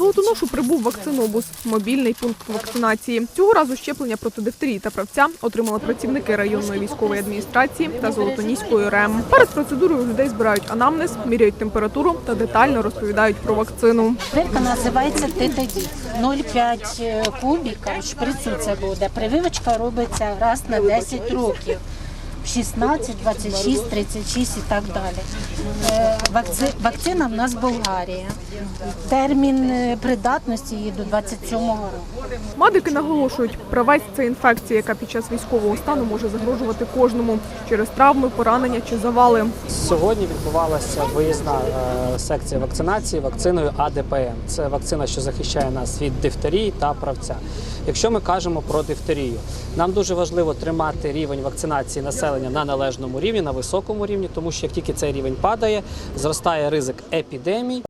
Золотоношу прибув вакцинобус – мобільний пункт вакцинації. Цього разу щеплення проти дифтерії та правця отримали працівники районної військової адміністрації та Золотоніської РЕМ. Перед процедурою людей збирають анамнез, міряють температуру та детально розповідають про вакцину. Вирка називається тетаді. 0,5 кубіка шприцу це буде. Прививочка робиться раз на 10 років. 16, 26, 36 і так далі. Е, Вакци... Вакцина в нас Болгарія. Термін е, придатності її до 27-го року. Медики наголошують, правець – це інфекція, яка під час військового стану може загрожувати кожному через травми, поранення чи завали. Сьогодні відбувалася виїзна е, секція вакцинації вакциною АДПМ. Це вакцина, що захищає нас від дифтерії та правця. Якщо ми кажемо про дифтерію, нам дуже важливо тримати рівень вакцинації населення на належному рівні, на високому рівні, тому що як тільки цей рівень падає, зростає ризик епідемій.